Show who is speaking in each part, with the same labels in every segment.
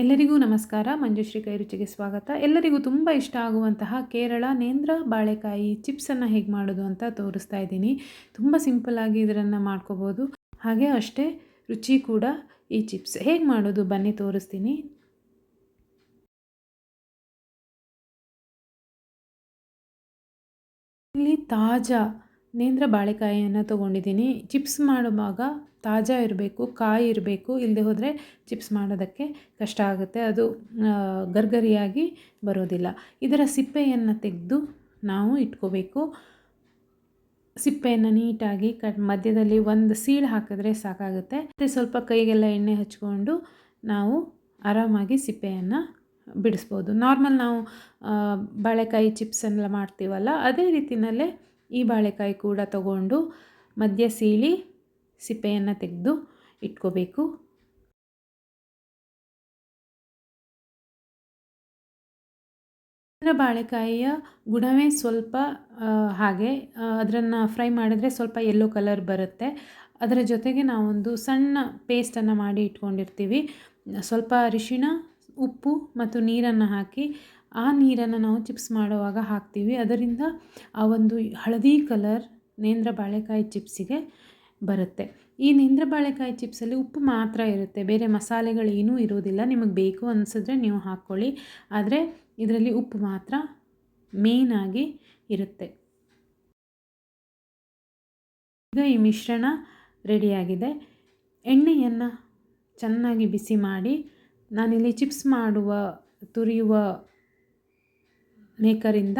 Speaker 1: ಎಲ್ಲರಿಗೂ ನಮಸ್ಕಾರ. ಮಂಜುಶ್ರೀ ಕೈ ರುಚಿಗೆ ಸ್ವಾಗತ. ಎಲ್ಲರಿಗೂ ತುಂಬ ಇಷ್ಟ ಆಗುವಂತಹ ಕೇರಳ ನೇಂದ್ರ ಬಾಳೆಕಾಯಿ ಚಿಪ್ಸನ್ನು ಹೇಗೆ ಮಾಡೋದು ಅಂತ ತೋರಿಸ್ತಾ ಇದ್ದೀನಿ. ತುಂಬ ಸಿಂಪಲ್ಲಾಗಿ ಇದರನ್ನು ಮಾಡ್ಕೋಬೋದು. ಹಾಗೆ ಅಷ್ಟೇ ರುಚಿ ಕೂಡ ಈ ಚಿಪ್ಸ್ ಹೇಗೆ ಮಾಡೋದು ಬನ್ನಿ ತೋರಿಸ್ತೀನಿ. ಇಲ್ಲಿ ತಾಜಾ ನೇಂದ್ರ ಬಾಳೆಕಾಯಿಯನ್ನು ತೊಗೊಂಡಿದ್ದೀನಿ. ಚಿಪ್ಸ್ ಮಾಡುವಾಗ ತಾಜಾ ಇರಬೇಕು, ಕಾಯಿ ಇರಬೇಕು. ಇಲ್ಲದೆ ಹೋದರೆ ಚಿಪ್ಸ್ ಮಾಡೋದಕ್ಕೆ ಕಷ್ಟ ಆಗುತ್ತೆ. ಅದು ಗರ್ಗರಿಯಾಗಿ ಬರೋದಿಲ್ಲ. ಇದರ ಸಿಪ್ಪೆಯನ್ನು ತೆಗೆದು ನಾವು ಇಟ್ಕೋಬೇಕು. ಸಿಪ್ಪೆಯನ್ನು ನೀಟಾಗಿ ಕಟ್, ಮಧ್ಯದಲ್ಲಿ ಒಂದು ಸೀಳು ಹಾಕಿದ್ರೆ ಸಾಕಾಗುತ್ತೆ. ಮತ್ತು ಸ್ವಲ್ಪ ಕೈಗೆಲ್ಲ ಎಣ್ಣೆ ಹಚ್ಕೊಂಡು ನಾವು ಆರಾಮಾಗಿ ಸಿಪ್ಪೆಯನ್ನು ಬಿಡಿಸ್ಬೋದು. ನಾರ್ಮಲ್ ನಾವು ಬಾಳೆಕಾಯಿ ಚಿಪ್ಸನ್ನೆಲ್ಲ ಮಾಡ್ತೀವಲ್ಲ, ಅದೇ ರೀತಿಯಲ್ಲೇ ಈ ಬಾಳೆಕಾಯಿ ಕೂಡ ತಗೊಂಡು ಮಧ್ಯ ಸೀಳಿ ಸಿಪ್ಪೆಯನ್ನು ತೆಗೆದು ಇಟ್ಕೋಬೇಕು. ಅದರ ಬಾಳೆಕಾಯಿಯ ಗುಣವೇ ಸ್ವಲ್ಪ ಹಾಗೆ ಅದನ್ನು ಫ್ರೈ ಮಾಡಿದ್ರೆ ಸ್ವಲ್ಪ ಯೆಲ್ಲೋ ಕಲರ್ ಬರುತ್ತೆ. ಅದರ ಜೊತೆಗೆ ನಾವೊಂದು ಸಣ್ಣ ಪೇಸ್ಟನ್ನು ಮಾಡಿ ಇಟ್ಕೊಂಡಿರ್ತೀವಿ. ಸ್ವಲ್ಪ ಅರಿಶಿಣ, ಉಪ್ಪು ಮತ್ತು ನೀರನ್ನು ಹಾಕಿ ಆ ನೀರನ್ನು ನಾವು ಚಿಪ್ಸ್ ಮಾಡುವಾಗ ಹಾಕ್ತೀವಿ. ಅದರಿಂದ ಆ ಒಂದು ಹಳದಿ ಕಲರ್ ನೇಂದ್ರ ಬಾಳೆಕಾಯಿ ಚಿಪ್ಸಿಗೆ ಬರುತ್ತೆ. ಈ ನೇಂದ್ರ ಬಾಳೆಕಾಯಿ ಚಿಪ್ಸಲ್ಲಿ ಉಪ್ಪು ಮಾತ್ರ ಇರುತ್ತೆ. ಬೇರೆ ಮಸಾಲೆಗಳೇನೂ ಇರೋದಿಲ್ಲ. ನಿಮಗೆ ಬೇಕು ಅನಿಸಿದ್ರೆ ನೀವು ಹಾಕ್ಕೊಳ್ಳಿ. ಆದರೆ ಇದರಲ್ಲಿ ಉಪ್ಪು ಮಾತ್ರ ಮೇಯ್ನಾಗಿ ಇರುತ್ತೆ. ಈಗ ಈ ಮಿಶ್ರಣ ರೆಡಿಯಾಗಿದೆ. ಎಣ್ಣೆಯನ್ನು ಚೆನ್ನಾಗಿ ಬಿಸಿ ಮಾಡಿ ನಾನಿಲ್ಲಿ ಚಿಪ್ಸ್ ಮಾಡುವ, ತುರಿಯುವ ಮೇಕರಿಂದ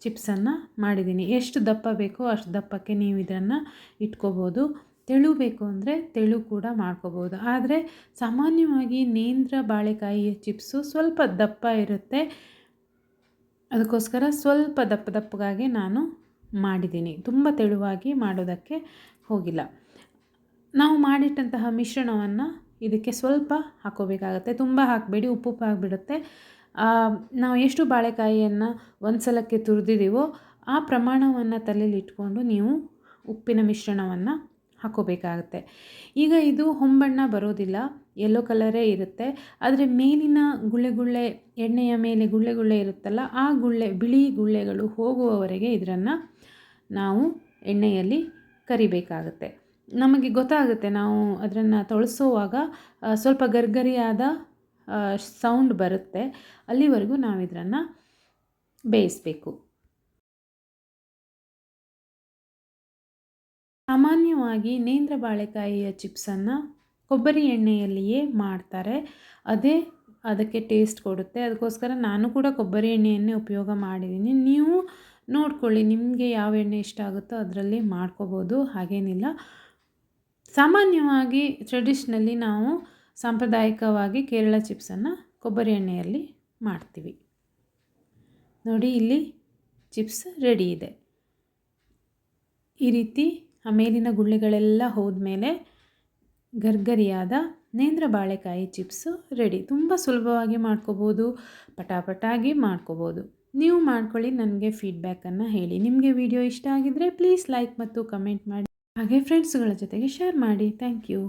Speaker 1: ಚಿಪ್ಸನ್ನು ಮಾಡಿದ್ದೀನಿ. ಎಷ್ಟು ದಪ್ಪ ಬೇಕೋ ಅಷ್ಟು ದಪ್ಪಕ್ಕೆ ನೀವು ಇದನ್ನು ಇಟ್ಕೋಬೋದು. ತೆಳು ಬೇಕು ಅಂದರೆ ತೆಳು ಕೂಡ ಮಾಡ್ಕೋಬೋದು. ಆದರೆ ಸಾಮಾನ್ಯವಾಗಿ ನೇಂದ್ರ ಬಾಳೆಕಾಯಿಯ ಚಿಪ್ಸು ಸ್ವಲ್ಪ ದಪ್ಪ ಇರುತ್ತೆ. ಅದಕ್ಕೋಸ್ಕರ ಸ್ವಲ್ಪ ದಪ್ಪ ದಪ್ಪಗಾಗಿ ನಾನು ಮಾಡಿದ್ದೀನಿ. ತುಂಬ ತೆಳುವಾಗಿ ಮಾಡೋದಕ್ಕೆ ಹೋಗಿಲ್ಲ. ನಾವು ಮಾಡಿಟ್ಟಂತಹ ಮಿಶ್ರಣವನ್ನು ಇದಕ್ಕೆ ಸ್ವಲ್ಪ ಹಾಕೋಬೇಕಾಗತ್ತೆ. ತುಂಬ ಹಾಕಬೇಡಿ, ಉಪ್ಪು ಆಗಿಬಿಡುತ್ತೆ. ನಾವು ಎಷ್ಟು ಬಾಳೆಕಾಯಿಯನ್ನು ಒಂದು ಸಲಕ್ಕೆ ತುರಿದಿದ್ದೀವೋ ಆ ಪ್ರಮಾಣವನ್ನು ತಲೆಯಲ್ಲಿ ಇಟ್ಕೊಂಡು ನೀವು ಉಪ್ಪಿನ ಮಿಶ್ರಣವನ್ನು ಹಾಕೋಬೇಕಾಗತ್ತೆ. ಈಗ ಇದು ಹೊಂಬಣ್ಣ ಬರೋದಿಲ್ಲ ಯೆಲ್ಲೋ ಕಲರೇ ಇರುತ್ತೆ. ಆದರೆ ಮೇಲಿನ ಗುಳ್ಳೆ ಗುಳ್ಳೆ, ಎಣ್ಣೆಯ ಮೇಲೆ ಗುಳ್ಳೆ ಗುಳ್ಳೆ ಇರುತ್ತಲ್ಲ, ಆ ಗುಳ್ಳೆ, ಬಿಳಿ ಗುಳ್ಳೆಗಳು ಹೋಗುವವರೆಗೆ ಇದರನ್ನು ನಾವು ಎಣ್ಣೆಯಲ್ಲಿ ಕರಿಬೇಕಾಗುತ್ತೆ. ನಮಗೆ ಗೊತ್ತಾಗುತ್ತೆ ನಾವು ಅದನ್ನು ತೊಳಸುವಾಗ ಸ್ವಲ್ಪ ಗರ್ಗರಿಯಾದ ಸೌಂಡ್ ಬರುತ್ತೆ. ಅಲ್ಲಿವರೆಗೂ ನಾವು ಇದನ್ನು ಬೇಯಿಸಬೇಕು. ಸಾಮಾನ್ಯವಾಗಿ ನೇಂದ್ರ ಬಾಳೆಕಾಯಿಯ ಚಿಪ್ಸನ್ನು ಕೊಬ್ಬರಿ ಎಣ್ಣೆಯಲ್ಲಿಯೇ ಮಾಡ್ತಾರೆ. ಅದೇ ಅದಕ್ಕೆ ಟೇಸ್ಟ್ ಕೊಡುತ್ತೆ. ಅದಕ್ಕೋಸ್ಕರ ನಾನು ಕೂಡ ಕೊಬ್ಬರಿ ಎಣ್ಣೆಯನ್ನೇ ಉಪಯೋಗ ಮಾಡಿದ್ದೀನಿ. ನೀವು ನೋಡ್ಕೊಳ್ಳಿ ನಿಮಗೆ ಯಾವ ಎಣ್ಣೆ ಇಷ್ಟ ಆಗುತ್ತೋ ಅದರಲ್ಲಿ ಮಾಡ್ಕೋಬೋದು, ಹಾಗೇನಿಲ್ಲ. ಸಾಮಾನ್ಯವಾಗಿ ಟ್ರೆಡಿಷ್ನಲ್ಲಿ ನಾವು ಸಾಂಪ್ರದಾಯಿಕವಾಗಿ ಕೇರಳ ಚಿಪ್ಸನ್ನು ಕೊಬ್ಬರಿ ಎಣ್ಣೆಯಲ್ಲಿ ಮಾಡ್ತೀವಿ. ನೋಡಿ, ಇಲ್ಲಿ ಚಿಪ್ಸ್ ರೆಡಿ ಇದೆ. ಈ ರೀತಿ ಆ ಮೇಲಿನ ಗುಳ್ಳೆಗಳೆಲ್ಲ ಹೋದ್ಮೇಲೆ ಗರ್ಗರಿಯಾದ ನೇಂದ್ರ ಬಾಳೆಕಾಯಿ ಚಿಪ್ಸು ರೆಡಿ. ತುಂಬ ಸುಲಭವಾಗಿ ಮಾಡ್ಕೋಬೋದು, ಪಟಾಪಟಾಗಿ ಮಾಡ್ಕೋಬೋದು. ನೀವು ಮಾಡ್ಕೊಳ್ಳಿ, ನನಗೆ ಫೀಡ್ಬ್ಯಾಕನ್ನು ಹೇಳಿ. ನಿಮಗೆ ವಿಡಿಯೋ ಇಷ್ಟ ಆಗಿದ್ದರೆ ಪ್ಲೀಸ್ ಲೈಕ್ ಮತ್ತು ಕಮೆಂಟ್ ಮಾಡಿ. ಹಾಗೆ ಫ್ರೆಂಡ್ಸ್ಗಳ ಜೊತೆಗೆ ಶೇರ್ ಮಾಡಿ. Thank you.